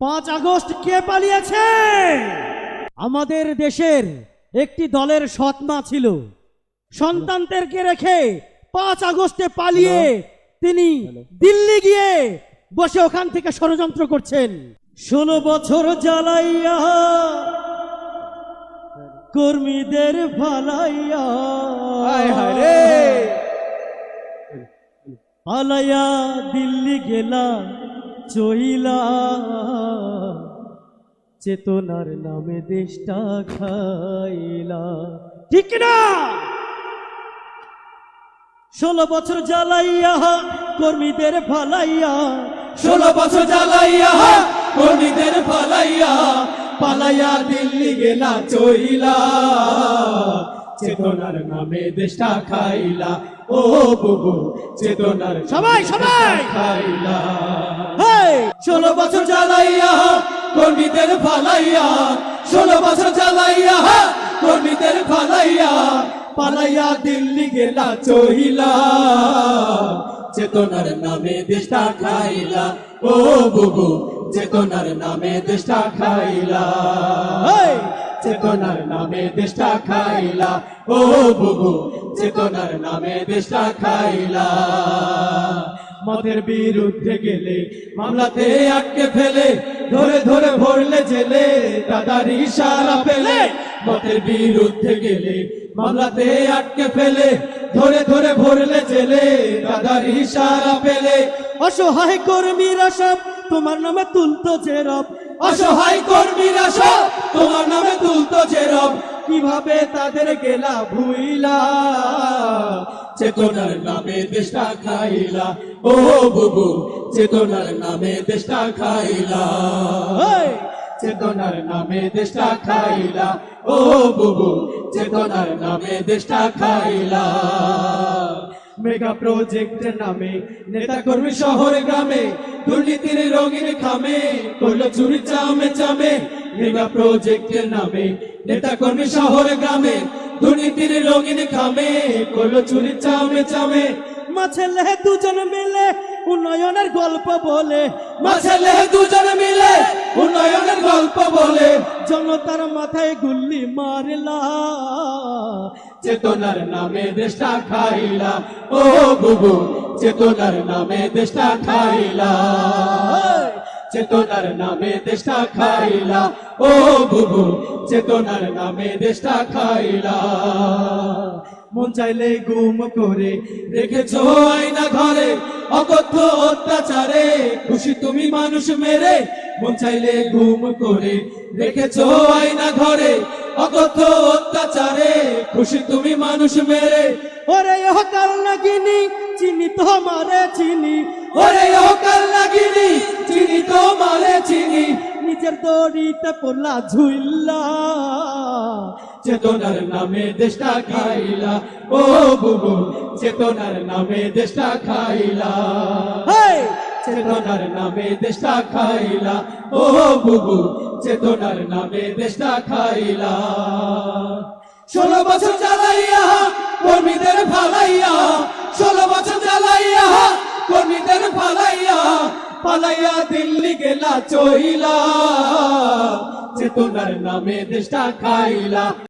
পাঁচ আগস্ট কে পালিয়েছে? আমাদের দেশের একটি দলের সৎমা ছিল। সন্তানদেরকে রেখে পাঁচ আগস্টে পালিয়ে তিনি দিল্লি গিয়ে বসে ওখান থেকে ষড়যন্ত্র করছেন। ষোলো বছর জ্বালাইয়া কর্মীদের ভালাইয়া রে। পালাইয়া দিল্লি গেলা চইলা চেতনার নামে দেশটা খাইলা। ঠিক না? ষোলো বছর জ্বালাইয়া কর্মীদের ফালাইয়া। ষোলো বছর জ্বালাইয়া কর্মীদের পালাইয়া পালাইয়া দিল্লি গেলা চইলা। চেতনার নামে দেশটা খাইলা। ও বুবু চেতনার সবাই, সবাই! খাইলা! ষোলো বছর জ্বালাইয়া কর্মীদের ফালাইয়া, ষোলো বছর জ্বালাইয়া কর্মীদের ফালাইয়া, পালাইয়া দিল্লি গেলা চহিলা। চেতনার নামে দেশটা খাইলা, ও বুবু, চেতনার নামে দেশটা খাইলা। চেতনার নামে দেশটা খাইলা, ও বুবু, চেতনার নামে দেশটা খাইলা। মদের বিরুদ্ধে গেলে মামলাতে আটকে ফেলে ধরে ধরে ভরলে জেলে দাদার ইশারা পেলে মদের বিরুদ্ধে গেলে মামলাতে আটকে ফেলে ধরে ধরে ভরলে জেলে দাদার ইশারা পেলে। অসহায় কর্মীরা সব তোমার নামে তুলতো যে রব অসহায় কর্মীরা সব তোমার নামে তুলতো যে রব কীভাবে তাদের গেলা ভুইলা? চেতনার নামে দেশটা খাইলা। ও বুবু, চেতনার নামে দেশটা খাইলা। চেতনার নামে দেশটা খাইলা। ও বুবু, চেতনার নামে দেশটা খাইলা। মেগা প্রজেক্টের নামে নেতা কর্মী শহর গ্রামে, দুর্নীতির রঙিন খামে, করল চুরি চামে চামে মেগা প্রজেক্টের নামে নেতা কর্মী শহর গ্রামে দুর্নীতির রঙিন খামে করল চুরি চামে চামে। মা ছেলে দুজন মিলে উন্নয়নের গল্প বলে। মা ছেলে দুজন মিলে উন্নয়নের গল্প বলে। জনতার মাথায় গুল্লি মারলা। চেতনার নামে দেশটা খাইলা। ও বুবু চেতনার নামে দেশটা খাইলা। চেতনার নামে দেশটা খাইলা। ও বুবু চেতনার নামে দেশটা খাইলা। মন চাইলে গুম করে রেখেছো আয়না ঘরে অকথ্য অত্যাচারে। খুশি তুমি মানুষ মেরে মন চাইলে গুম করে রেখেছো আয়না ঘরে অকথ্য অত্যাচারে। খুশি তুমি মানুষ মেরে। ওরে ও কাল নাগিনি চিনি তো মারে চিনি। ওরে ও কাল লাগিনি চিনি চিনি নিজের দড়িতে পড়লা ঝুইল্লা চেতনার নামে দেশটা খাইলা। ও বুবু, চেতনার নামে দেশটা খাইলা! চেতনার নামে দেশটা খাইলা। ও বুবু, চেতনার নামে দেশটা খাইলা। ষোলো বছর জ্বালাইয়া কর্মীদের ফালাইয়া, ষোলো বছর জ্বালাইয়া কর্মীদের ফালাইয়া পালাইয়া দিল্লি গেলা চইলা চেতনার নামে দেশটা খাইলা।